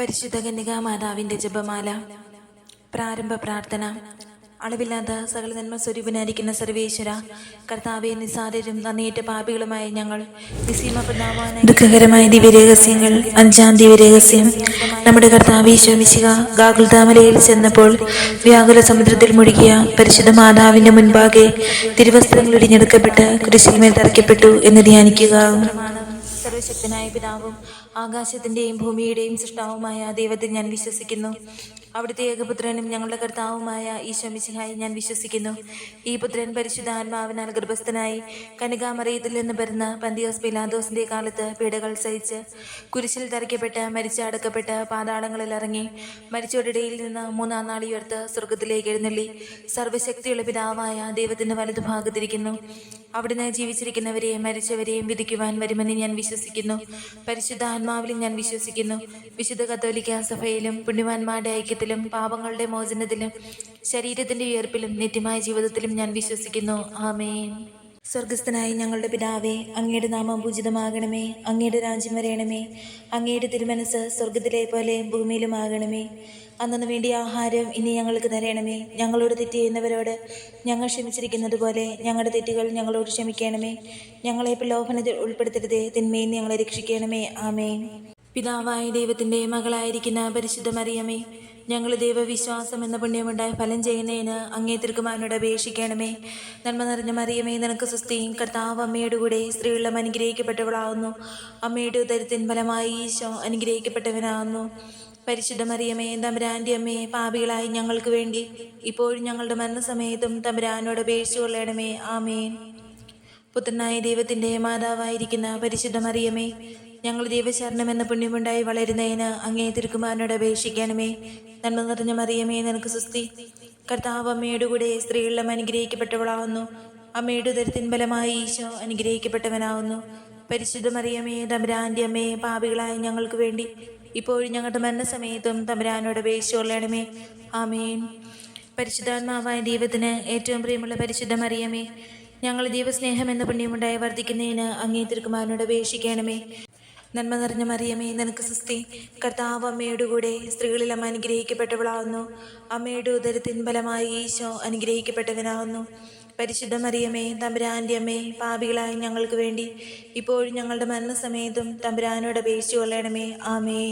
പരിശുദ്ധ കന്യകാ മാതാവിന്റെ ജപമാല പ്രാരംഭ പ്രാർത്ഥന അളവില്ലാത്ത സകല നന്മ സ്വരൂപനായിരിക്കുന്ന സർവേശ്വര കർത്താവെ നിസാരരും നന്ദിയേറ്റ പാപികളുമായ ഞങ്ങൾ ദുഃഖകരമായ ദിവ്യരഹസ്യങ്ങൾ അഞ്ചാം ദിവ്യരഹസ്യം. നമ്മുടെ കർത്താവ് ഈശോമിശിക ഗാകുൽതാമലയിൽ ചെന്നപ്പോൾ വ്യാകുല സമുദ്രത്തിൽ മുഴുകിയ പരിശുദ്ധ മാതാവിന്റെ മുൻപാകെ തിരുവസ്ത്രങ്ങൾ ഇടിഞ്ഞെടുക്കപ്പെട്ട് കുരിശിന്മേൽ തറയ്ക്കപ്പെട്ടു എന്ന് ധ്യാനിക്കുക. സർവശക്തനായ പിതാവും ആകാശത്തിന്റെയും ഭൂമിയുടെയും സൃഷ്ടാവുമായ ദൈവത്തിൽ ഞാൻ വിശ്വസിക്കുന്നു. അവിടുത്തെ ഏകപുത്രനും ഞങ്ങളുടെ കർത്താവുമായ ഈശോമിശിഹായി ഞാൻ വിശ്വസിക്കുന്നു. ഈ പുത്രൻ പരിശുദ്ധ ആത്മാവിനാൽ ഗർഭസ്ഥനായി കനികാമറിയത്തിൽ നിന്ന് പിറന്ന പന്തിയോസ് പിലാദോസിന്റെ കാലത്ത് പീഡകൾ സഹിച്ച് കുരിശിൽ തറയ്ക്കപ്പെട്ട് മരിച്ചടക്കപ്പെട്ട് പാതാളങ്ങളിൽ ഇറങ്ങി മരിച്ചവരുടെയിൽ നിന്ന് മൂന്നാം നാൾ ഉയർത്ത് സ്വർഗത്തിലേക്ക് എഴുന്നള്ളി. സർവശക്തിയുള്ള പിതാവായ ദൈവത്തിന്റെ വലതുഭാഗത്തിരിക്കുന്നു. അവിടുന്ന് ജീവിച്ചിരിക്കുന്നവരെയും മരിച്ചവരെയും വിധിക്കുവാൻ വരുമെന്ന് ഞാൻ വിശ്വസിക്കുന്നു. പരിശുദ്ധ ആത്മാവിലും ഞാൻ വിശ്വസിക്കുന്നു. വിശുദ്ധ കത്തോലിക്ക സഭയിലും പുണ്യവാന്മാരുടെ ഐക്യത്തിലും പാപങ്ങളുടെ മോചനത്തിലും ശരീരത്തിന്റെ ഉയർപ്പിലും നിത്യമായ ജീവിതത്തിലും ഞാൻ വിശ്വസിക്കുന്നു. ആമേൻ. സ്വർഗസ്ഥനായി ഞങ്ങളുടെ പിതാവേ അങ്ങയുടെ നാമം പൂജിതമാകണമേ. അങ്ങയുടെ രാജ്യം വരയണമേ അങ്ങയുടെ തിരുമനസ് സ്വർഗത്തിലെ പോലെ ഭൂമിയിലുമാകണമേ അന്നു വേണ്ടിയ ആഹാരം ഇനി ഞങ്ങൾക്ക് തരണമേ. ഞങ്ങളോട് തെറ്റ് ചെയ്യുന്നവരോട് ഞങ്ങൾ ക്ഷമിച്ചിരിക്കുന്നത് പോലെ ഞങ്ങളുടെ തെറ്റുകൾ ഞങ്ങളോട് ക്ഷമിക്കണമേ. ഞങ്ങളെ പ്രലോഭനത്തിൽ ഉൾപ്പെടുത്തരുതേ. തിന്മയിൽ ഞങ്ങളെ രക്ഷിക്കണമേ. ആമേൻ. പിതാവായ ദൈവത്തിന്റെ മകളായിരിക്കുന്ന പരിശുദ്ധ മറിയമേ ഞങ്ങൾ ദൈവവിശ്വാസം എന്ന പുണ്യമുണ്ടായ ഫലം ചെയ്യുന്നതിന് അങ്ങേ തിരുക്കുമാരനോട് അപേക്ഷിക്കണമേ. നന്മ നിറഞ്ഞ മറിയമേ നിനക്ക് സുസ്ഥിയും കർത്താവ് അമ്മയുടെ കൂടെ സ്ത്രീകളും അനുഗ്രഹിക്കപ്പെട്ടവളാവുന്നു. അമ്മയുടെ ഉദരത്തിൻ ഫലമായി ഈശോ അനുഗ്രഹിക്കപ്പെട്ടവനാവുന്നു. പരിശുദ്ധ മറിയമേ തമ്പുരാന്റെ അമ്മയെ പാപികളായി ഞങ്ങൾക്ക് വേണ്ടി ഇപ്പോഴും ഞങ്ങളുടെ മരണസമയത്തും തമ്പുരാനോട് അപേക്ഷിച്ചു കൊള്ളണമേ. ആമേൻ. പുത്രനായ ദൈവത്തിന്റെ മാതാവായിരിക്കുന്ന പരിശുദ്ധ മറിയമേ ഞങ്ങൾ ദൈവശരണം എന്ന പുണ്യമുണ്ടായി വളരുന്നതിന് അങ്ങേ തിരുക്കുമാരനോട് അപേക്ഷിക്കണമേ. നന്മ നിറഞ്ഞ മറിയമേ നിനക്ക് സുസ്തി കർത്താവ് അമ്മയുടെ കൂടെ സ്ത്രീകളിലും അനുഗ്രഹിക്കപ്പെട്ടവളാവുന്നു. അമ്മയുടെ ഉദരത്തിൻ ബലമായി ഈശോ അനുഗ്രഹിക്കപ്പെട്ടവനാവുന്നു. പരിശുദ്ധ മറിയമേ തമ്പുരാന്റെ അമ്മയെ പാപികളായ ഞങ്ങൾക്ക് വേണ്ടി ഇപ്പോഴും ഞങ്ങളുടെ മരണസമയത്തും സമയത്തും തമരാനോട് കൊള്ളണമേ. ആമേൻ. പരിശുദ്ധാത്മാവായ ദൈവത്തിന് ഏറ്റവും പ്രിയമുള്ള പരിശുദ്ധ മറിയമേ ഞങ്ങൾ ദൈവസ്നേഹം എന്ന പുണ്യമുണ്ടായി വർദ്ധിക്കുന്നതിന് അങ്ങേ തിരുക്കുമാരനോട് അപേക്ഷിക്കണമേ. നന്മ നിറഞ്ഞ മറിയമേ നിനക്ക് സുസ്തി കർത്താവ് അമ്മയുടെ കൂടെ സ്ത്രീകളിൽ അമ്മ അനുഗ്രഹിക്കപ്പെട്ടവളാവുന്നു. അമ്മയുടെ ഉദരത്തിൻ ബലമായി ഈശോ അനുഗ്രഹിക്കപ്പെട്ടവനാകുന്നു പരിശുദ്ധ മറിയമേ തമ്പുരാന്റെ അമ്മേ പാപികളായ ഞങ്ങൾക്ക് വേണ്ടി ഇപ്പോഴും ഞങ്ങളുടെ മരണസമയത്തും തമ്പുരാനോട് അപേക്ഷിച്ചു കൊള്ളണമേ. ആമേ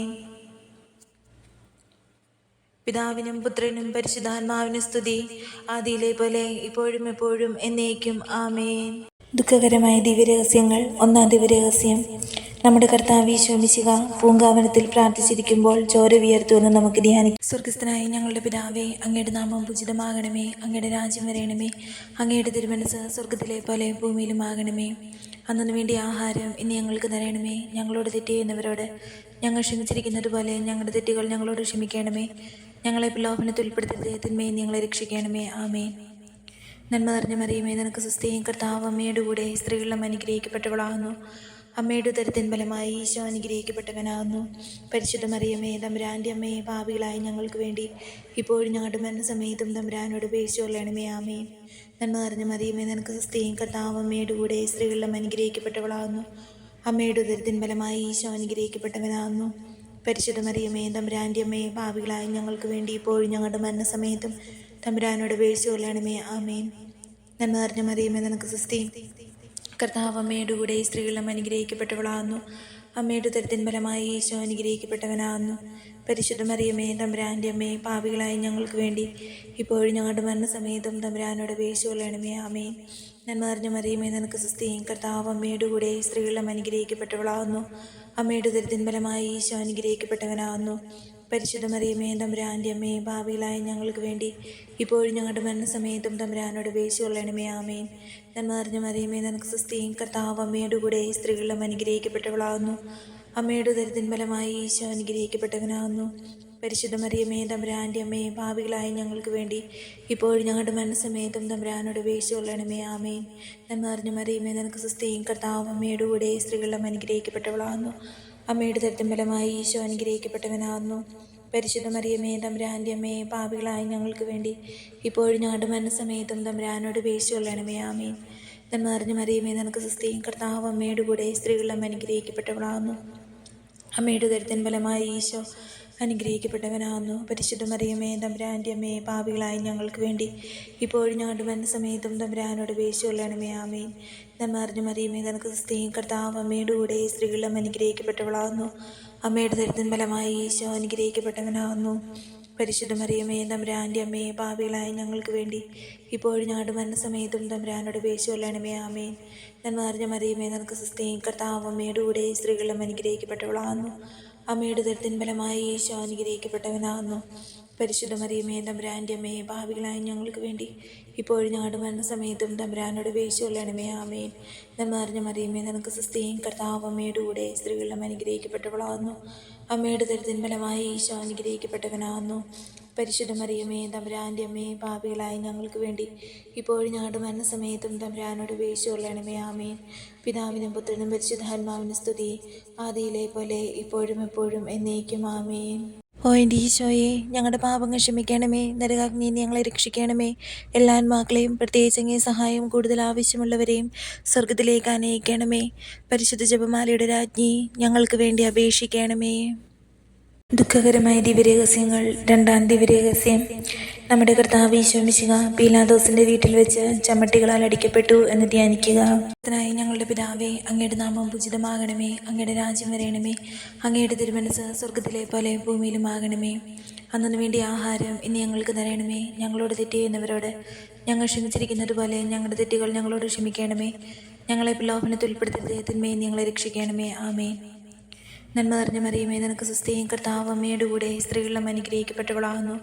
പിതാവിനും പുത്രനും പരിശുദ്ധാത്മാവിനും സ്തുതി. ആദിയിലെ പോലെ ഇപ്പോഴും എപ്പോഴും എന്നേക്കും. ആമേൻ. ദുഃഖകരമായ ദിവ്യരഹസ്യങ്ങൾ ഒന്നാം ദിവ്യരഹസ്യം. നമ്മുടെ കർത്താവ് ഈശോമിശിക പൂങ്കാവനത്തിൽ പ്രാർത്ഥിച്ചിരിക്കുമ്പോൾ ചോര വിയർത്തുവെന്ന് നമുക്ക് ധ്യാനിക്കാം. സ്വർഗസ്ഥനായ ഞങ്ങളുടെ പിതാവേ അങ്ങയുടെ നാമം ഉചിതമാകണമേ അങ്ങയുടെ രാജ്യം വരയണമേ അങ്ങയുടെ തിരുമനസ് സ്വർഗത്തിലെ പോലെ ഭൂമിയിലും ആകണമേ. അന്നു വേണ്ടി ആഹാരം ഇനി ഞങ്ങൾക്ക് തരണമേ. ഞങ്ങളോട് തെറ്റ് ചെയ്യുന്നവരോട് ഞങ്ങൾ ക്ഷമിച്ചിരിക്കുന്നത് പോലെ ഞങ്ങളുടെ തെറ്റുകൾ ഞങ്ങളോട് ക്ഷമിക്കണമേ. ഞങ്ങളെ പ്രലോഭനത്തിൽ ഉൾപ്പെടുത്തരുതേ തിന്മയെ ഞങ്ങളെ രക്ഷിക്കണമേ. ആമേ നന്മ നിറഞ്ഞ മറിയുമേ നിനക്ക് സുസ്ഥയും കർത്താവ് അമ്മയുടെ കൂടെ സ്ത്രീകളും അനുഗ്രഹിക്കപ്പെട്ടവളാകുന്നു. അമ്മയുടെ ഉദരത്തിൻ ഫലമായി ഈശോ അനുഗ്രഹിക്കപ്പെട്ടവനാകുന്നു. പരിശുദ്ധ മറിയമേ തമ്പുരാന്റെ അമ്മയെ പാപികളായ ഞങ്ങൾക്ക് വേണ്ടി ഇപ്പോഴും ഞങ്ങളുടെ മരണസമയത്തും തമ്പുരാനോട് പേശിച്ചു കൊള്ളണമേ ആമേ നന്മ നിറഞ്ഞ മറിയമ്മേ നിനക്ക് സ്ത്രീയും കർത്താവ് അമ്മയുടെ കൂടെ സ്ത്രീകളിലും അനുഗ്രഹിക്കപ്പെട്ടവളാകുന്നു. അമ്മയുടെ ഉദരത്തിൻ ഫലമായി ഈശോ അനുഗ്രഹിക്കപ്പെട്ടവനാകുന്നു. പരിശുദ്ധ മറിയമേ തമ്പുരാന്റെ അമ്മയെ പാപികളായ ഞങ്ങൾക്ക് വേണ്ടി ഇപ്പോഴും ഞങ്ങളുടെ മരണസമയത്തും തമ്പുരാനോട് പേശിച്ചു കൊള്ളണമേ ആമേൻ. നന്മ നിറഞ്ഞ മറിയമ്മേ നിനക്ക് സുസ്ഥയും കർത്താവ് അമ്മയുടെ കൂടെ സ്ത്രീകളും അനുഗ്രഹിക്കപ്പെട്ടവളാകുന്നു. അമ്മയുടെ തരത്തിൻ ഫലമായി ഈശോ അനുഗ്രഹിക്കപ്പെട്ടവനാകുന്നു. പരിശുദ്ധ മറിയമ്മേ തമ്പുരാന്റെ അമ്മയെ പാവികളായി ഞങ്ങൾക്ക് വേണ്ടി ഇപ്പോഴും ഞങ്ങളുടെ മരണസമയത്തും തമ്പുരാനോട് അപേക്ഷിച്ചു കൊള്ളണമേ. ആമേൻ. നന്മ നിറഞ്ഞ മറിയമേ നിനക്ക് സുസ്ഥയും കർത്താവ് അമ്മയുടെ കൂടെ സ്ത്രീകളും അനുഗ്രഹിക്കപ്പെട്ടവളാകുന്നു. അമ്മയുടെ തരത്തിൻ ഫലമായി ഈശോ അനുഗ്രഹിക്കപ്പെട്ടവനാകുന്നു. പരിശുദ്ധ മറിയമേ തമ്പുരാന്റെ അമ്മയെ ഭാവിയിലായ ഞങ്ങൾക്ക് വേണ്ടി ഇപ്പോഴും ഞങ്ങളുടെ മരണസമയത്തും തമ്പുരാനോട് അപേക്ഷിച്ചു കൊള്ളണമേ. ആമേൻ. നന്മ നിറഞ്ഞ മറിയമേ നിനക്ക് സ്വസ്തിയും കർത്താവ് അമ്മയുടെ കൂടെ സ്ത്രീകളും അനുഗ്രഹിക്കപ്പെട്ടവളാകുന്നു. അമ്മയുടെ ദരിദ്രൻ ഫലമായി ഈശോ അനുഗ്രഹിക്കപ്പെട്ടവനാകുന്നു. പരിശുദ്ധ മറിയമേ തമ്പുരാന്റെ അമ്മയെ ഭാവികളായ ഞങ്ങൾക്ക് വേണ്ടി ഇപ്പോഴും ഞങ്ങളുടെ മനസ്സമേതും തമ്പുരാനോട് അപേക്ഷിച്ചു കൊള്ളണമേ ആമേൻ. നന്മ നിറഞ്ഞ മറിയമേ നിനക്ക് സ്വസ്തിയും കർത്താവ് അമ്മയുടെ കൂടെ സ്ത്രീകളും അനുഗ്രഹിക്കപ്പെട്ടവളാകുന്നു. അമ്മയുടെ ദരിദ്രൻ ഫലമായി ഈശോ അനുഗ്രഹിക്കപ്പെട്ടവനാകുന്നു. പരിശുദ്ധ മറിയമേ തമ്പുരാന്റെ അമ്മയെ പാപികളായ ഞങ്ങൾക്ക് വേണ്ടി ഇപ്പോഴും ഞങ്ങളുടെ മരണസമയത്തും തമ്പുരാനോട് പേശി കൊള്ളണമേ ആമേൻ. നന്മ നിറഞ്ഞ മറിയമേ നിനക്ക് സുസ്ഥയും കർത്താവ് അമ്മയുടെ കൂടെ സ്ത്രീകളും അനുഗ്രഹിക്കപ്പെട്ടവളാകുന്നു. അമ്മയുടെ ദരിദ്രൻ ഫലമായി ഈശോ അനുഗ്രഹിക്കപ്പെട്ടവനാകുന്നു. പരിശുദ്ധ മറിയമേ തമ്പുരാന്റെ അമ്മയെ പാപികളായ ഞങ്ങൾക്ക് വേണ്ടി ഇപ്പോഴും ഞങ്ങളുടെ മനസ്സമേതും തമ്പുരാനോട് വേശുകൊള്ളണമേ ആമേൻ. നന്മറിഞ്ഞ മറിയമേ നിനക്ക് സ്ത്രീയും കർത്താവ് അമ്മയുടെ കൂടെ സ്ത്രീകളും അനുഗ്രഹിക്കപ്പെട്ടവളാകുന്നു. അമ്മയുടെ ദരിദ്രൻ ഫലമായി ഈശോ അനുഗ്രഹിക്കപ്പെട്ടവനാകുന്നു. പരിശുദ്ധ മറിയമേ തമ്പുരാന്റെ അമ്മയെ പാപികളായ ഞങ്ങൾക്ക് വേണ്ടി ഇപ്പോഴും ഞങ്ങളുടെ മരണസമയത്തും തമ്പുരാനോട് വേശുകൊള്ളണമേ ആമേൻ. നന്മ അറിഞ്ഞ മറിയമേ നിനക്ക് സുസ്ഥയും കർത്താവ് അമ്മയുടെ കൂടെ സ്ത്രീകളും അനുഗ്രഹിക്കപ്പെട്ടവളാകുന്നു. അമ്മയുടെ ദരത്തിൻ ഫലമായി ഈശോ അനുഗ്രഹിക്കപ്പെട്ടവനാകുന്നു. പരിശുദ്ധ മറിയമേ തമ്പുരാന്റെ അമ്മയെ ഭാവികളായ ഞങ്ങൾക്ക് വേണ്ടി ഇപ്പോഴും ഞങ്ങളുടെ മരണസമയത്തും തമ്പുരാനോട് വേശുകൊള്ളണമേ ആമേൻ. നന്മ അറിഞ്ഞ മറിയമേ നിനക്ക് സുസ്ഥയും കർത്താവ് അമ്മയുടെ കൂടെ സ്ത്രീകളും അനുഗ്രഹിക്കപ്പെട്ടവളാകുന്നു. അമ്മയുടെ ദരിദ്രൻ ഫലമായി ഈശോ അനുഗ്രഹിക്കപ്പെട്ടവനാകുന്നു. പരിശുദ്ധ മറിയമേ തമ്പുരാന്റെ അമ്മയെ പാപികളായ ഞങ്ങൾക്ക് വേണ്ടി ഇപ്പോഴും ഞങ്ങളുടെ മരണസമയത്തും തമ്പുരാനോട് വേശുകൊള്ളണമേ ആമേൻ. പിതാവിനും പുത്രനും പരിശുദ്ധാത്മാവിനും സ്തുതി. ആദിയിലെ പോലെ ഇപ്പോഴും എപ്പോഴും എന്നേക്കും ആമേൻ. ഓ എന്റെ ഈശോയെ ഞങ്ങളുടെ പാപങ്ങൾ ക്ഷമിക്കണമേ. നരകാഗ്നി ഞങ്ങളെ രക്ഷിക്കണമേ. എല്ലാ ആത്മാക്കളെയും അങ്ങേ സഹായം കൂടുതൽ ആവശ്യമുള്ളവരെയും സ്വർഗത്തിലേക്ക് അനയിക്കണമേ പരിശുദ്ധ ജപമാലയുടെ രാജ്ഞി ഞങ്ങൾക്ക് വേണ്ടി അപേക്ഷിക്കണമേ. ദുഃഖകരമായ ദിവ്യരഹസ്യങ്ങൾ രണ്ടാം ദിവ്യരഹസ്യം. നമ്മുടെ കർത്താവ് ഈശോമിശിക പീലാദോസിന്റെ വീട്ടിൽ വെച്ച് ചമ്മട്ടികളാൽ അടിക്കപ്പെട്ടു എന്ന് ധ്യാനിക്കുക. അതിനായി ഞങ്ങളുടെ പിതാവേ അങ്ങയുടെ നാമം ഉചിതമാകണമേ അങ്ങയുടെ രാജ്യം വരയണമേ അങ്ങയുടെ തിരുമനസ് സ്വർഗത്തിലെ പോലെ ഭൂമിയിലും ആകണമേ അന്നു വേണ്ടി ആഹാരം ഇനി ഞങ്ങൾക്ക് തരണമേ. ഞങ്ങളോട് തെറ്റ് ചെയ്യുന്നവരോട് ഞങ്ങൾ ക്ഷമിച്ചിരിക്കുന്നത് പോലെ ഞങ്ങളുടെ തെറ്റുകൾ ഞങ്ങളോട് ക്ഷമിക്കണമേ. ഞങ്ങളെ പ്രലോഭനത്തിൽ ഉൾപ്പെടുത്തരുത്. തിന്മയെ ഞങ്ങളെ രക്ഷിക്കണമേ. ആമേ നന്മ നിറഞ്ഞ മറിയമേ നിനക്ക് സുസ്ഥയും കർത്താവ് അമ്മയുടെ കൂടെ സ്ത്രീകളും അനുഗ്രഹിക്കപ്പെട്ടവളാകുന്നു.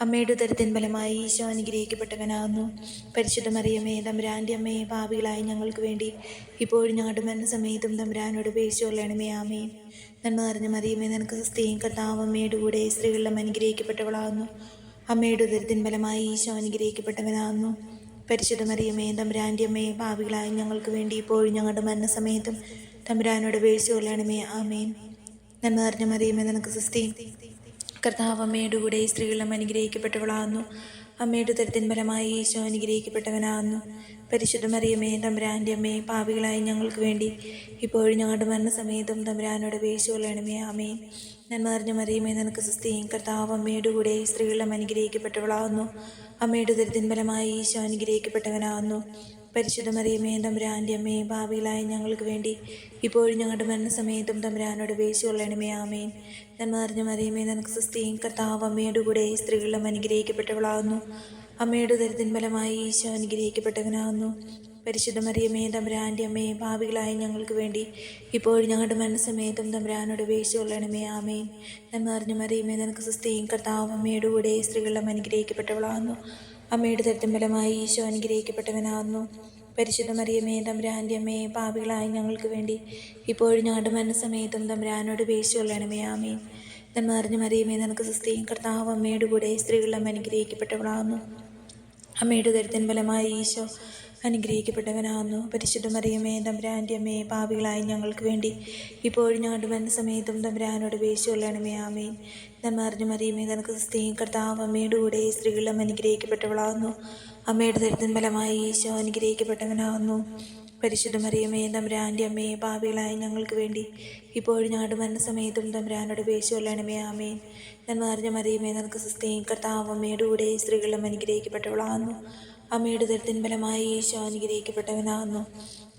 അമ്മയുടെ ഉദരത്തിൻ ഫലമായി ഈശോ അനുഗ്രഹിക്കപ്പെട്ടവനാകുന്നു. പരിശുദ്ധ മറിയമേ തമ്പുരാന്റെ അമ്മയെ പാപികളായി ഞങ്ങൾക്ക് വേണ്ടി ഇപ്പോഴും ഞങ്ങളുടെ മരണസമയത്തും തമ്പുരാനോട് പേശിക്കൊള്ളണമേ ആമേ നന്മ നിറഞ്ഞ മറിയമേ നിനക്ക് സുസ്ഥയും കർത്താവ് അമ്മയുടെ കൂടെ സ്ത്രീകളും അനുഗ്രഹിക്കപ്പെട്ടവളാകുന്നു. അമ്മയുടെ ഉദരത്തിൻ ഫലമായി ഈശോ അനുഗ്രഹിക്കപ്പെട്ടവനാകുന്നു. പരിശുദ്ധ മറിയമേ തമ്പുരാന്റെ അമ്മയെ പാപികളായി ഞങ്ങൾക്ക് വേണ്ടി ഇപ്പോഴും ഞങ്ങളുടെ മരണസമയത്തും തമ്പുരാനോട് വീഴ്ച കൊള്ളണമേ. ആമേൻ. നന്മ നിറഞ്ഞ മറിയമേ നിനക്ക് സൃഷ്ടി കർത്താവ് അമ്മയുടെ കൂടെ സ്ത്രീകളും അനുഗ്രഹിക്കപ്പെട്ടവളാകുന്നു. അമ്മയുടെ തരത്തിൻ ഫലമായി ഈശോ അനുഗ്രഹിക്കപ്പെട്ടവനാകുന്നു. പരിശുദ്ധ മറിയമേ തമ്പുരാന്റെ അമ്മയെ പാപികളായി ഞങ്ങൾക്ക് വേണ്ടി ഇപ്പോഴും ഞങ്ങളുടെ മരണസമയത്തും തമ്പുരാനോട് വീഴ്ച കൊള്ളണമേ. ആമേൻ. നന്മ നിറഞ്ഞ മറിയമേ നിനക്ക് സുസ്ഥിയും കർത്താവ് അമ്മയുടെ കൂടെ സ്ത്രീകളും അനുഗ്രഹിക്കപ്പെട്ടവളാകുന്നു. അമ്മയുടെ ദരിദ്രൻ ഫലമായി ഈശോ അനുഗ്രഹിക്കപ്പെട്ടവനാകുന്നു. പരിശുദ്ധ മറിയമേ തമ്പുരാന്റെ അമ്മേ ഭാവിയിലായ ഞങ്ങൾക്ക് വേണ്ടി ഇപ്പോഴും ഞങ്ങളുടെ മരണസമയത്തും തമ്പുരാനോട് പേശു കൊള്ളണമേ ആമേൻ. നന്മ നിറഞ്ഞ മറിയമേ നിനക്ക് സുസ്ഥിയും കർത്താവ് അമ്മയുടെ കൂടെ സ്ത്രീകളും അനുഗ്രഹിക്കപ്പെട്ടവളാകുന്നു. അമ്മയുടെ ദരിദ്രൻ ഫലമായി ഈശോ അനുഗ്രഹിക്കപ്പെട്ടവനാകുന്നു. പരിശുദ്ധ മറിയമേ തമ്പുരാന്റെ അമ്മയെ ഭാവികളായ ഞങ്ങൾക്ക് വേണ്ടി ഇപ്പോഴും ഞങ്ങളുടെ മനസ്സമേതും തമ്പുരാനോട് പേശു കൊള്ളണമേ ആമേൻ. നന്മ അറിഞ്ഞ മറിയമേ നിനക്ക് സുസ്ഥയും കർത്താവ് അമ്മയുടെ കൂടെ സ്ത്രീകളും അനുഗ്രഹിക്കപ്പെട്ടവളാകുന്നു. അമ്മയുടെ തരത്തിൻ ഫലമായി ഈശോ അനുഗ്രഹിക്കപ്പെട്ടവനാകുന്നു. പരിശുദ്ധ മറിയമേ തമ്പുരാന്റെ അമ്മയെ പാപികളായ ഞങ്ങൾക്ക് വേണ്ടി ഇപ്പോഴും ഞങ്ങളുടെ മനസ്സമേതും തമ്പുരാനോട് പേശു കൊള്ളണമേ ആമേൻ. നന്മ അറിഞ്ഞ മറിയമേ നിനക്ക് സുസ്ഥയും കർത്താവ് അമ്മയുടെ കൂടെ സ്ത്രീകളും അനുഗ്രഹിക്കപ്പെട്ടവളാകുന്നു. അമ്മയുടെ ദരിദ്രൻ ഫലമായി ഈശോ അനുഗ്രഹിക്കപ്പെട്ടവനാകുന്നു. പരിശുദ്ധ മറിയമേ തമ്പുരാന്റെ അമ്മയെ പാപികളായി ഞങ്ങൾക്ക് വേണ്ടി. ഇപ്പോഴും ഞങ്ങളുടെ സമയത്തും തമ്പുരാനോട് പേശു കൊള്ളണമേ ആമേൻ. നന്മ അറിഞ്ഞ മറിയമേ നിനക്ക് സ്ത്രീയും കർത്താവ് അമ്മയുടെ കൂടെ സ്ത്രീകളും അനുഗ്രഹിക്കപ്പെട്ടവളാകുന്നു. അമ്മയുടെ ദരിദ്രം ഫലമായി ഈശോ അനുഗ്രഹിക്കപ്പെട്ടവനാകുന്നു. പരിശുദ്ധ മറിയമേ തമ്പുരാന്റെ അമ്മയെ പാവികളായി ഞങ്ങൾക്ക് വേണ്ടി. ഇപ്പോഴും ഞങ്ങളുടെ മരണസമയത്തും തമ്പുരാനോട് പേശു കൊള്ളണമേ ആമേൻ. നന്മ അറിഞ്ഞ മറിയമേ നിനക്ക് സ്ത്രീ കർത്താവ് അമ്മയുടെ കൂടെ സ്ത്രീകളും അനുഗ്രഹിക്കപ്പെട്ടവളാകുന്നു. അമ്മയുടെ ദരിദ്രൻ ഫലമായി ഈശോ അനുഗ്രഹിക്കപ്പെട്ടവനാകുന്നു.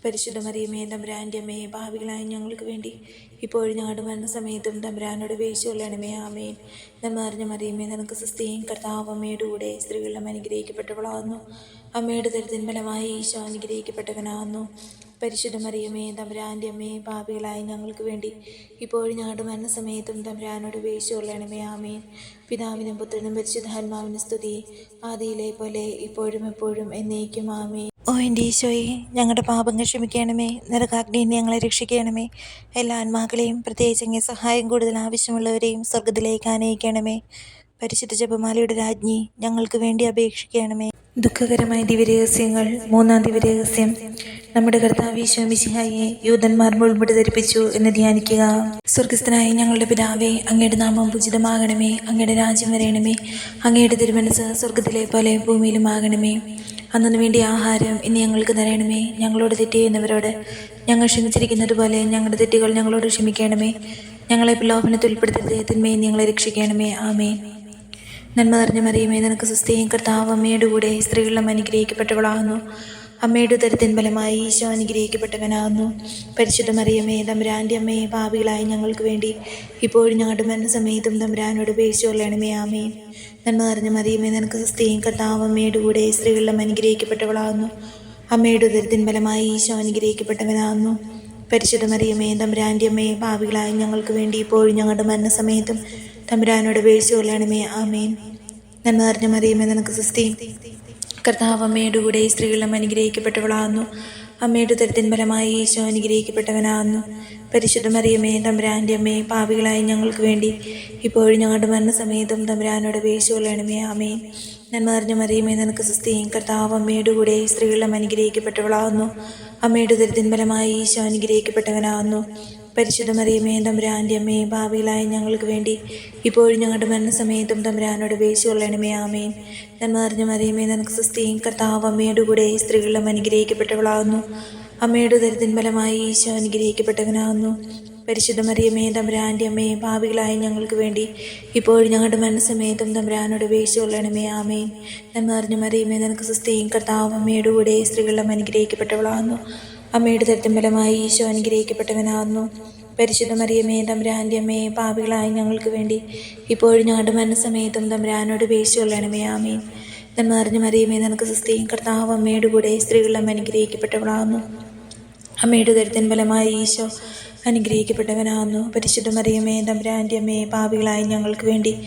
പരിശുദ്ധ മറിയമേ തമ്പുരാന്റെ അമ്മയെ ഭാവികളായ ഞങ്ങൾക്ക് വേണ്ടി ഇപ്പോഴും ഞങ്ങളുടെ മരണസമയത്തും തമ്പുരാനോട് പേശു കൊള്ളണമേ ആമേൻ. നമ്മ അറിഞ്ഞ മറിയമേ നിനക്ക് സുസ്ഥയും കർത്താവ് അമ്മയുടെ കൂടെ സ്ത്രീകളും അനുഗ്രഹിക്കപ്പെട്ടവളാകുന്നു. അമ്മയുടെ ദരിദ്രൻ ഫലമായി ഈശോ അനുഗ്രഹിക്കപ്പെട്ടവനാകുന്നു. പരിശുദ്ധ മറിയമേ തമ്പുരാന്റെ അമ്മയെ പാപികളായ ഞങ്ങൾക്ക് വേണ്ടി ഇപ്പോഴും ഞങ്ങളുടെ മരണസമയത്തും തമ്പുരാനോട് പേശു കൊള്ളണമേ ആമേൻ. പിതാവിനും പുത്രനും പരിശുദ്ധാത്മാവിനും സ്തുതി ആദിയിലെ പോലെ ഇപ്പോഴും എപ്പോഴും എന്നേക്കും ആമേ ഓ എന്റെ ഈശോയെ ഞങ്ങളുടെ പാപങ്ങൾ ക്ഷമിക്കണമേ നരകാഗ്നിയിൽ ഞങ്ങളെ രക്ഷിക്കണമേ. എല്ലാ ആത്മാക്കളെയും പ്രത്യേകിച്ച് അങ്ങേ സഹായം കൂടുതൽ ആവശ്യമുള്ളവരെയും സ്വർഗത്തിലേക്ക് ആനയിക്കണമേ. പരിശുദ്ധ ജപമാലയുടെ രാജ്ഞി ഞങ്ങൾക്ക് വേണ്ടി അപേക്ഷിക്കണമേ. ദുഃഖകരമായ ദിവ്യരഹസ്യങ്ങൾ മൂന്നാം ദിവ്യരഹസ്യം നമ്മുടെ കർത്താവ് ഈശോമിശിഹായെ യൂതന്മാർ മുൾമുടി ധരിപ്പിച്ചു എന്ന് ധ്യാനിക്കുക. സ്വർഗസ്ഥനായ ഞങ്ങളുടെ പിതാവേ അങ്ങയുടെ നാമം ഉചിതമാകണമേ. അങ്ങയുടെ രാജ്യം വരയണമേ അങ്ങയുടെ തിരുമനസ് സ്വർഗത്തിലെ പോലെ ഭൂമിയിലും ആകണമേ. അന്നു വേണ്ടി ആഹാരം ഇനി ഞങ്ങൾക്ക് തരണമേ. ഞങ്ങളോട് തെറ്റ് ചെയ്യുന്നവരോട് ഞങ്ങൾ ക്ഷമിച്ചിരിക്കുന്നത് പോലെ ഞങ്ങളുടെ തെറ്റുകൾ ഞങ്ങളോട് ക്ഷമിക്കണമേ. ഞങ്ങളെ പ്രലോഭനത്തിൽ ഉൾപ്പെടുത്തരുത്. തിന്മയെ ഞങ്ങളെ രക്ഷിക്കണമേ. ആമേ നന്മ നിറഞ്ഞ മറിയുമേ നിനക്ക് സുസ്ഥയും കർത്താവ് അമ്മയുടെ കൂടെ സ്ത്രീകളും അനുഗ്രഹിക്കപ്പെട്ടവളാകുന്നു. അമ്മയുടെ ഉദരത്തിൻ ഫലമായി ഈശോ അനുഗ്രഹിക്കപ്പെട്ടവനാകുന്നു. പരിശുദ്ധ മറിയമേ തമ്പുരാന്റെ അമ്മയെ ഭാവികളായി ഞങ്ങൾക്ക് വേണ്ടി ഇപ്പോഴും ഞങ്ങളുടെ മരണസമയത്തും തമ്പുരാനോട് പേശിക്കൊള്ളണമേ ആമേ നന്മ നിറഞ്ഞ മറിയമേ നിനക്ക് സ്ത്രീയും കർത്താവ് അമ്മയുടെ കൂടെ സ്ത്രീകളിലും അനുഗ്രഹിക്കപ്പെട്ടവളാകുന്നു. അമ്മയുടെ ഉദരത്തിൻ ഫലമായി ഈശോ അനുഗ്രഹിക്കപ്പെട്ടവനാകുന്നു. പരിശുദ്ധ മറിയമേ തമ്പുരാന്റെ അമ്മയെ ഭാവികളായി ഞങ്ങൾക്ക് വേണ്ടി ഇപ്പോഴും ഞങ്ങളുടെ മരണസമയത്തും തമ്പുരാനോട് പേഴ്ച കൊള്ളണമേ ആമേൻ. നന്മ നിറഞ്ഞ മറിയമേ നിനക്ക് സുസ്ഥി കർത്താവ് അമ്മയുടെ കൂടെ സ്ത്രീകളും അനുഗ്രഹിക്കപ്പെട്ടവളാകുന്നു. അമ്മയുടെ തരത്തിൻ ഫലമായി ഈശോ അനുഗ്രഹിക്കപ്പെട്ടവനാകുന്നു. പരിശുദ്ധ മറിയമേ തമ്പുരാന്റെ അമ്മയെ പാവികളായി ഞങ്ങൾക്ക് വേണ്ടി ഇപ്പോഴും ഞങ്ങളുടെ മരണസമയത്തും തമ്പുരാനോട് പേഴ്ച അമ്മേ നന്മ നിറഞ്ഞ മറിയമേ നിനക്ക് സുസ്ഥിയും. കർത്താവ് അമ്മയുടെ കൂടെ സ്ത്രീകളും അനുഗ്രഹിക്കപ്പെട്ടവളാകുന്നു. അമ്മയുടെ ദരിദ്രൻ ഫലമായി ഈശോ അനുഗ്രഹിക്കപ്പെട്ടവനാകുന്നു. പരിശുദ്ധ മറിയമേ തമ്പുരാന്റെ അമ്മയും ഭാവിയിലായ ഞങ്ങൾക്ക് വേണ്ടി ഇപ്പോഴും ഞങ്ങളുടെ മരണസമയത്തും തമ്പുരാനോട് വേശി കൊള്ളണമേ ആമേൻ. നന്മ നിറഞ്ഞ മറിയമേ നിനക്ക് സുസ്ഥിയും കർത്താവ് അമ്മയുടെ കൂടെ സ്ത്രീകളും അനുഗ്രഹിക്കപ്പെട്ടവളാകുന്നു. അമ്മയുടെ ദരിദ്രൻ ഫലമായി ഈശോ അനുഗ്രഹിക്കപ്പെട്ടവനാകുന്നു. പരിശുദ്ധ മറിയമേ തമ്പുരാന്റെ അമ്മയും ഭാവികളായ ഞങ്ങൾക്ക് വേണ്ടി ഇപ്പോഴും ഞങ്ങളുടെ മരണസമയത്തും തമ്പുരാനോട് പേശി കൊള്ളണമേ ആമേൻ. നന്മ അറിഞ്ഞ മറിയമേ നിനക്ക് സുസ്ഥയും കർത്താവ് അമ്മയുടെ കൂടെ സ്ത്രീകളും അനുഗ്രഹിക്കപ്പെട്ടവളാകുന്നു. അമ്മയുടെ തരത്തിൻ ഫലമായി ഈശോ അനുഗ്രഹിക്കപ്പെട്ടവനാകുന്നു. പരിശുദ്ധ മറിയമേ തമ്പുരാന്റെ അമ്മയെ പാപികളായ ഞങ്ങൾക്ക് വേണ്ടി ഇപ്പോഴും ഞങ്ങളുടെ മനസ്സമേതും തമ്പുരാനോട് പേശി കൊള്ളണമേ ആമേൻ. നന്മ അറിഞ്ഞ മറിയമേ നിനക്ക് സുസ്ഥയും കർത്താവ് അമ്മയുടെ കൂടെ സ്ത്രീകളും അനുഗ്രഹിക്കപ്പെട്ടവളാകുന്നു. അമ്മയുടെ ദരിദ്രൻ ഫലമായി ഈശോ അനുഗ്രഹിക്കപ്പെട്ടവനാകുന്നു. പരിശുദ്ധ മറിയമേ തമ്പുരാന്റെ അമ്മയെ പാപികളായി ഞങ്ങൾക്ക് വേണ്ടി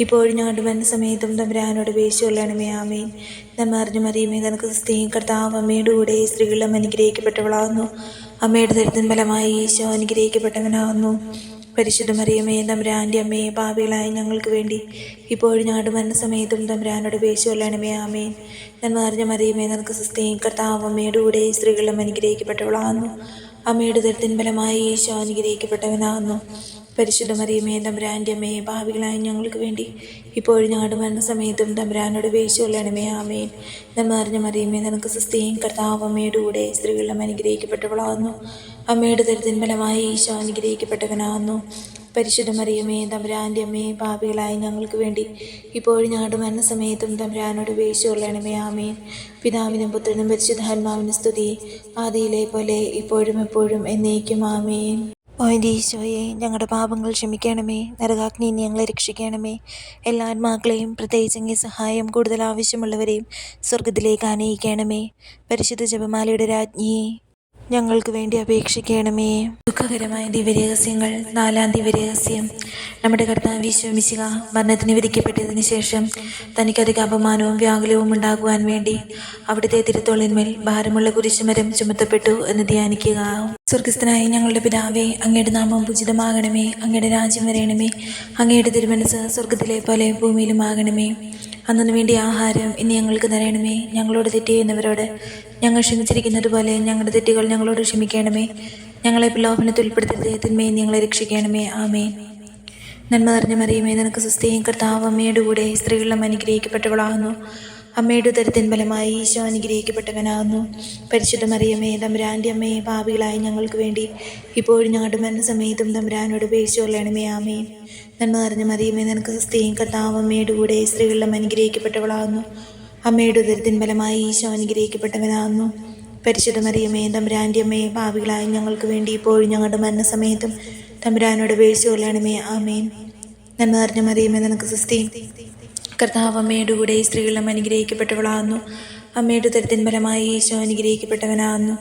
ഇപ്പോഴും ഞങ്ങളുടെ വന്ന സമയത്തും തമ്പുരാനോട് പേശി കൊള്ളണമേ ആമേൻ. നന്മ അറിഞ്ഞ മറിയമേ നിനക്ക് സ്ത്രീയും കർത്താവ് അമ്മയുടെ കൂടെ സ്ത്രീകളും അനുഗ്രഹിക്കപ്പെട്ടവളാകുന്നു. അമ്മയുടെ ദരിദ്രൻ ഫലമായി ഈശോ അനുഗ്രഹിക്കപ്പെട്ടവനാകുന്നു. പരിശുദ്ധ മറിയമേ തമ്പുരാന്റെ അമ്മയെ പാപികളായി ഞങ്ങൾക്ക് വേണ്ടി ഇപ്പോഴും ഞങ്ങളുടെ മരണസമയത്തും തമ്പുരാനോട് പേശി കൊള്ളണമേ ആമേൻ. നന്മ അറിഞ്ഞ മറിയമേ നിനക്ക് സ്ത്രീയും കർത്താവ് അമ്മയുടെ കൂടെ സ്ത്രീകളും അനുഗ്രഹിക്കപ്പെട്ടവളാകുന്നു. അമ്മയുടെ ദൃത്തിൻബലമായി ഈശോ അനുഗ്രഹിക്കപ്പെട്ടവനാകുന്നു. പരിശുദ്ധ മറിയമേ തമ്പുരാന്റെ അമ്മയെ ഭാവികളായ ഞങ്ങൾക്ക് വേണ്ടി ഇപ്പോഴും ഞങ്ങളുടെ മരണസമയത്തും തമ്പുരാനോട് വേശുള്ള അണിമേ ആമേൻ നമ്മറിഞ്ഞ മറിയമേ നിനക്ക് സുസ്ഥയും കർത്താവ് അമ്മയുടെ കൂടെ സ്ത്രീകളും അനുഗ്രഹിക്കപ്പെട്ടവളാകുന്നു. അമ്മയുടെ ദരിദ്രൻ ഫലമായി ഈശോ അനുഗ്രഹിക്കപ്പെട്ടവനാകുന്നു. പരിശുദ്ധ മറിയമേ തമ്പുരാന്റെ അമ്മയെ പാപികളായി ഞങ്ങൾക്ക് വേണ്ടി ഇപ്പോഴും ഞങ്ങളുടെ മരണസമയത്തും തമ്പുരാനോട് പേശി കൊള്ളണമേ ആമേൻ. പിതാവിനും പുത്രനും പരിശുദ്ധാത്മാവിനും സ്തുതി ആദിയിലെ പോലെ ഇപ്പോഴും എപ്പോഴും എന്നേക്കും ആമേൻ. ഓയന്തീശോയെ ഞങ്ങളുടെ പാപങ്ങൾ ക്ഷമിക്കണമേ നരകാഗ്നി ഞങ്ങളെ രക്ഷിക്കണമേ. എല്ലാ ആത്മാക്കളെയും പ്രത്യേകിച്ചെങ്കിൽ സഹായം കൂടുതൽ ആവശ്യമുള്ളവരെയും സ്വർഗത്തിലേക്ക് ആനയിക്കണമേ. പരിശുദ്ധ ജപമാലയുടെ രാജ്ഞിയെ ഞങ്ങൾക്ക് വേണ്ടി അപേക്ഷിക്കണമേ. ദുഃഖകരമായ ദിവ്യരഹസ്യങ്ങൾ നാലാം ദിവ്യരഹസ്യം. നമ്മുടെ കർത്താവ് വിശ്വമിശിക മരണത്തിന് വിധിക്കപ്പെട്ടതിന് ശേഷം തനിക്കധിക അപമാനവും വ്യാകുലവും ഉണ്ടാകുവാൻ വേണ്ടി അവിടുത്തെ തിരുത്തോളിന്മേൽ ഭാരമുള്ള കുരിശുമരം ചുമത്തപ്പെട്ടു എന്ന് ധ്യാനിക്കുക. സ്വർഗസ്ഥനായ ഞങ്ങളുടെ പിതാവേ അങ്ങയുടെ നാമം ഉചിതമാകണമേ അങ്ങയുടെ രാജ്യം വരയണമേ അങ്ങയുടെ തിരുമനസ് സ്വർഗത്തിലെ പോലെ ഭൂമിയിലുമാകണമേ. അന്നു വേണ്ടി ആഹാരം ഇനി ഞങ്ങൾക്ക് തരണമേ. ഞങ്ങളോട് തെറ്റ് ചെയ്യുന്നവരോട് ഞങ്ങൾ ക്ഷമിച്ചിരിക്കുന്നത് പോലെ ഞങ്ങളുടെ തെറ്റുകൾ ഞങ്ങളോട് ക്ഷമിക്കണമേ. ഞങ്ങളെ പ്രലോഭനത്തിൽ ഉൾപ്പെടുത്തരുത്. തിന്മയെ ഞങ്ങളെ രക്ഷിക്കണമേ. ആമേ നന്മ നിറഞ്ഞ മറിയുമേ നിനക്ക് സുസ്ഥയും കർത്താവ് അമ്മയുടെ കൂടെ സ്ത്രീകളും അനുഗ്രഹിക്കപ്പെട്ടവളാകുന്നു. അമ്മയുടെ ഉദരത്തിൻ ഫലമായി ഈശോ അനുഗ്രഹിക്കപ്പെട്ടവനാകുന്നു. പരിശുദ്ധ മറിയമേ തമ്പുരാന്റെ അമ്മയെ ഭാവികളായി ഞങ്ങൾക്ക് വേണ്ടി ഇപ്പോഴും ഞങ്ങളുടെ മരണസമയത്തും തമ്പുരാനോട് പേശി കൊള്ളണമേ ആമേ നന്മ നിറഞ്ഞ മറിയമേ നിനക്ക് സ്ത്രീയും കർത്താവ് അമ്മയുടെ കൂടെ സ്ത്രീകളിലും അനുഗ്രഹിക്കപ്പെട്ടവളാകുന്നു. അമ്മയുടെ ഉദരത്തിൻ ഫലമായി ഈശോ അനുഗ്രഹിക്കപ്പെട്ടവനാകുന്നു. പരിശുദ്ധ മറിയമേ തമ്പുരാന്റെ അമ്മയെ ഭാവികളായി ഞങ്ങൾക്ക് വേണ്ടി ഇപ്പോഴും ഞങ്ങളുടെ മരണസമയത്തും തമ്പുരാനോട് പേശി കൊള്ളണമേ ആമേൻ. നന്മ നിറഞ്ഞ മറിയമേ നിനക്ക് സുസ്ഥി കർത്താവ് അമ്മയുടെ കൂടെ സ്ത്രീകളും അനുഗ്രഹിക്കപ്പെട്ടവളാകുന്നു. അമ്മയുടെ തരത്തിൻ ഫലമായി ഈശോ അനുഗ്രഹിക്കപ്പെട്ടവനാകുന്നു.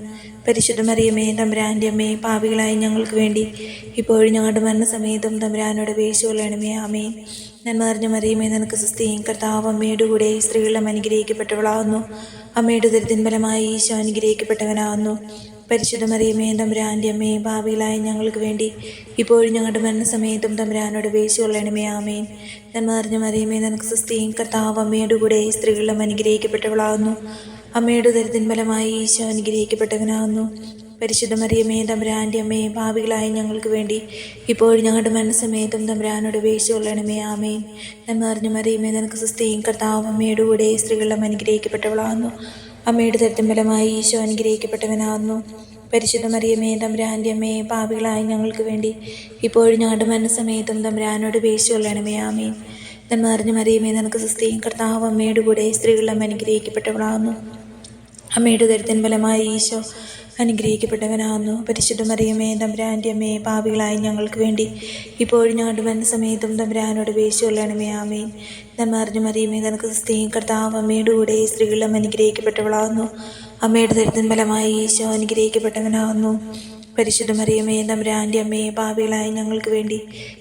പരിശുദ്ധ മറിയമ്മേ തമ്പുരാന്റെ അമ്മയെ പാവികളായി ഞങ്ങൾക്ക് വേണ്ടി ഇപ്പോഴും ഞങ്ങളുടെ മരണസമയത്തും തമ്പുരാനോട് പേശി കൊള്ളണമേ ആമേൻ. നന്മ നിറഞ്ഞ മറിയമേ നിനക്ക് സുസ്ഥിയും. കർത്താവ് അമ്മയുടെ കൂടെ സ്ത്രീകളും അനുഗ്രഹിക്കപ്പെട്ടവളാകുന്നു. അമ്മയുടെ ദരിദ്രൻ ഫലമായി ഈശോ അനുഗ്രഹിക്കപ്പെട്ടവനാകുന്നു. പരിശുദ്ധ മറിയമേ തമ്പുരാന്റെ അമ്മയെ ഭാവിയിലായ ഞങ്ങൾക്ക് വേണ്ടി ഇപ്പോഴും ഞങ്ങളുടെ മരണസമയത്തും തമ്പുരാനോട് വേശിയുള്ളണമേ ആമേൻ. നന്മ നിറഞ്ഞ മറിയമേ നിനക്ക് സുസ്ഥിയും കർത്താവ് അമ്മയുടെ കൂടെ സ്ത്രീകളും അനുഗ്രഹിക്കപ്പെട്ടവളാകുന്നു. അമ്മയുടെ ദരിദ്രൻ ഫലമായി ഈശോ അനുഗ്രഹിക്കപ്പെട്ടവനാകുന്നു. പരിശുദ്ധ മറിയമേ തമ്പുരാന്റെ അമ്മയെ ഭാവികളായ ഞങ്ങൾക്ക് വേണ്ടി ഇപ്പോഴും ഞങ്ങളുടെ മനസ്സമേതും തമ്പുരാനോട് വേശിയുള്ളണമേ ആമേൻ. നന്മ അറിഞ്ഞ മറിയമേ നിനക്ക് സുസ്ഥയും കർത്താവ് അമ്മയുടെ കൂടെ സ്ത്രീകളും അനുഗ്രഹിക്കപ്പെട്ടവളാകുന്നു. അമ്മയുടെ തരത്തിൻ ഫലമായി ഈശോ അനുഗ്രഹിക്കപ്പെട്ടവനാകുന്നു. പരിശുദ്ധ മറിയമേ തമ്പുരാന്റെ അമ്മയെ പാപികളായ ഞങ്ങൾക്ക് വേണ്ടി ഇപ്പോഴും ഞങ്ങളുടെ മനസ്സമയത്തും തമ്പുരാനോട് പേശുകൊള്ളണമേ ആമേൻ. നന്മ അറിഞ്ഞ മറിയമേ നിനക്ക് സുസ്ഥിയും കർത്താവ് അമ്മയുടെ കൂടെ സ്ത്രീകളും അനുഗ്രഹിക്കപ്പെട്ടവളാകുന്നു. അമ്മയുടെ ദരിദ്രൻ ഫലമായി ഈശോ അനുഗ്രഹിക്കപ്പെട്ടവനാകുന്നു. പരിശുദ്ധ മറിയമേ തമ്പുരാന്റെ അമ്മയെ പാപികളായ ഞങ്ങൾക്ക് വേണ്ടി ഇപ്പോഴും ഞങ്ങളുടെ വന്ന സമയത്തും തമ്പുരാനോട് പേശുകൊള്ളണമേ ആമേൻ. നന്മ മറിയമ്മേ മറിയമേ നിനക്ക് സുസ്ഥിയും കർത്താവ് അമ്മയുടെ കൂടെ സ്ത്രീകളും അനുഗ്രഹിക്കപ്പെട്ടവളാകുന്നു. അമ്മയുടെ ദരിദ്രം ഫലമായി ഈശോ അനുഗ്രഹിക്കപ്പെട്ടവനാകുന്നു. പരിശുദ്ധ മറിയമേ തമ്പുരാന്റെ അമ്മയെ പാപികളായ ഞങ്ങൾക്ക് വേണ്ടി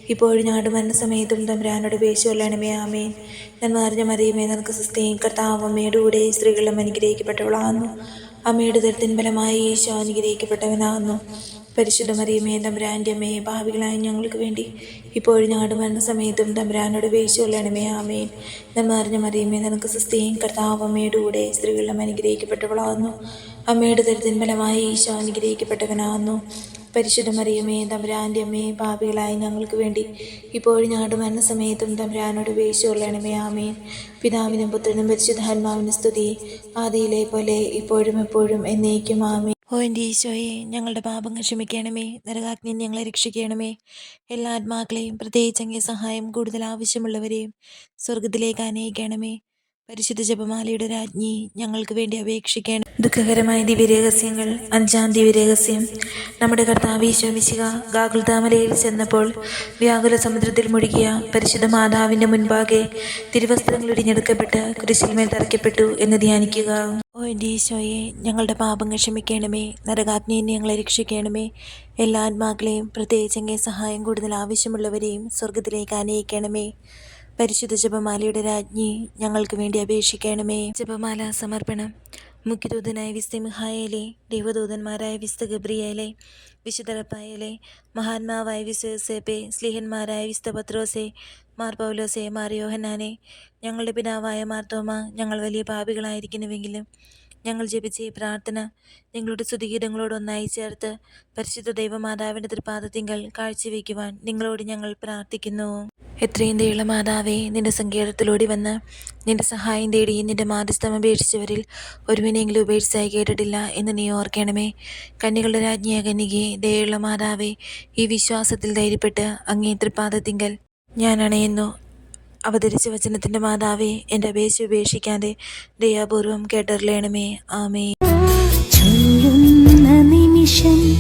ഇപ്പോഴും ഞങ്ങളുടെ സമയത്തും തമ്പുരാനോട് പേശുകൊള്ളണമേ ആമേൻ. നന്മ മറിയമ്മേ മറിയമേ നിനക്ക് സുസ്ഥയും കർത്താവ് അമ്മയുടെ കൂടെ സ്ത്രീകളും അനുഗ്രഹിക്കപ്പെട്ടവളാകുന്നു. അമ്മയുടെ ദരിദ്രൻ ഫലമായി ഈശോ അനുഗ്രഹിക്കപ്പെട്ടവനാകുന്നു. പരിശുദ്ധ മറിയമേ തമ്പുരാന്റെ അമ്മയെ ഭാവികളായ ഞങ്ങൾക്ക് വേണ്ടി ഇപ്പോഴും ഞങ്ങളുടെ മരണസമയത്തും തമ്പുരാനോട് പേശുകൊള്ളണമേ ആമേൻ. നന്മ അറിഞ്ഞ മറിയമേ നിനക്ക് സുസ്ഥയും കർത്താവ് അമ്മയുടെ കൂടെ സ്ത്രീകളും അനുഗ്രഹിക്കപ്പെട്ടവളാകുന്നു. അമ്മയുടെ ദരിദ്രൻ ഫലമായി ഈശോ അനുഗ്രഹിക്കപ്പെട്ടവനാകുന്നു. പരിശുദ്ധ മറിയമേ തമ്പുരാന്റെ അമ്മയെ പാപികളായി ഞങ്ങൾക്ക് വേണ്ടി ഇപ്പോഴും ഞങ്ങളുടെ മരണസമയത്തും തമ്പുരാനോട് വീഴ്ചകൊള്ളണമേ ആമേൻ. പിതാവിനും പുത്രനും പരിശുദ്ധാത്മാവിനും സ്തുതി ആദിയിലെ പോലെ ഇപ്പോഴും എപ്പോഴും എന്നേക്കും ആമേ ഓ എന്റെ ഈശോയെ ഞങ്ങളുടെ പാപങ്ങൾ ക്ഷമിക്കണമേ നരകാഗ്നി ഞങ്ങളെ രക്ഷിക്കണമേ. എല്ലാ ആത്മാക്കളെയും പ്രത്യേകിച്ച് അങ്ങേ സഹായം കൂടുതൽ ആവശ്യമുള്ളവരെയും സ്വർഗത്തിലേക്ക് അനയിക്കണമേ പരിശുദ്ധ ജപമാലയുടെ രാജ്ഞി ഞങ്ങൾക്ക് വേണ്ടി അപേക്ഷിക്കേണ്ട. ദുഃഖകരമായ ദിവ്യരഹസ്യങ്ങൾ അഞ്ചാം ദിവ്യരഹസ്യം. നമ്മുടെ കർത്താവ് ഈശോമിശിക ഗാകുൽതാമലയിൽ ചെന്നപ്പോൾ വ്യാകുല സമുദ്രത്തിൽ മുഴുകിയ പരിശുദ്ധ മാതാവിന്റെ മുൻപാകെ തിരുവസ്ത്രങ്ങൾ ഇടിഞ്ഞെടുക്കപ്പെട്ട് കുരിശിൽമേൽ തറയ്ക്കപ്പെട്ടു എന്ന് ധ്യാനിക്കുക. ഓ എന്റെ ഈശോയെ ഞങ്ങളുടെ പാപങ്ങൾ ക്ഷമിക്കണമേ നരകാജ്ഞയെ ഞങ്ങളെ രക്ഷിക്കണമേ. എല്ലാ ആത്മാക്കളെയും പ്രത്യേകിച്ചെങ്കിൽ സഹായം കൂടുതൽ ആവശ്യമുള്ളവരെയും സ്വർഗത്തിലേക്ക് അനയിക്കണമേ പരിശുദ്ധ ജപമാലയുടെ രാജ്ഞി ഞങ്ങൾക്ക് വേണ്ടി അപേക്ഷിക്കണമേ. ജപമാല സമർപ്പണം. മുഖ്യദൂതനായ വിസ്ത മിഹായേലെ ദൈവദൂതന്മാരായ വിസ്ത ഗബ്രിയേലെ വിശുദ്ധറപ്പായേലെ മഹാത്മാവായ വിശ്വസേപ്പെ സ്ലിഹന്മാരായ വിസ്ത പത്രോസെ മാർ പൗലോസെ മാർ യോഹനാനെ ഞങ്ങളുടെ പിതാവായ മാർത്തോമ ഞങ്ങൾ വലിയ പാപികളായിരിക്കുന്നുവെങ്കിലും ഞങ്ങൾ ജപിച്ച ഈ പ്രാർത്ഥന നിങ്ങളുടെ സ്തുതിഗീതങ്ങളോട് ഒന്നായി ചേർത്ത് പരിശുദ്ധ ദൈവമാതാവിന്റെ തൃപാദത്തിങ്കൽ കാഴ്ചവെക്കുവാൻ നിങ്ങളോട് ഞങ്ങൾ പ്രാർത്ഥിക്കുന്നു. എത്രയും ദയുള്ള മാതാവേ നിന്റെ സങ്കേതത്തിലൂടെ വന്ന് നിന്റെ സഹായം തേടി നിന്റെ മാധ്യസ്ഥം അപേക്ഷിച്ചവരിൽ ഒരുവിനെങ്കിലും ഉപേക്ഷിച്ചായി കേട്ടിട്ടില്ല എന്ന് നീ ഓർക്കണമേ. കന്യകളുടെ രാജ്ഞിയ കന്യകയെ ദയുള്ള മാതാവേ ഈ വിശ്വാസത്തിൽ ധൈര്യപ്പെട്ട് അങ്ങേ തൃപാദത്തിങ്കൽ ഞാൻ അണയുന്നു. അവതരിച്ച വചനത്തിന്റെ മാതാവേ എന്റെ അപേക്ഷ ഉപേക്ഷിക്കാതെ ദയാപൂർവം കേട്ടറിയണമേ. ആമേ നിമിഷം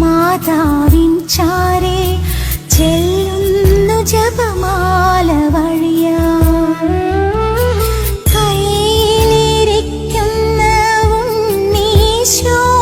മാതാവിൻ ചാരേ ചെല്ലുന്നു ജപമാല വഴിയാ. കയ്യിലിരിക്കുന്ന ഉണ്ണീശോ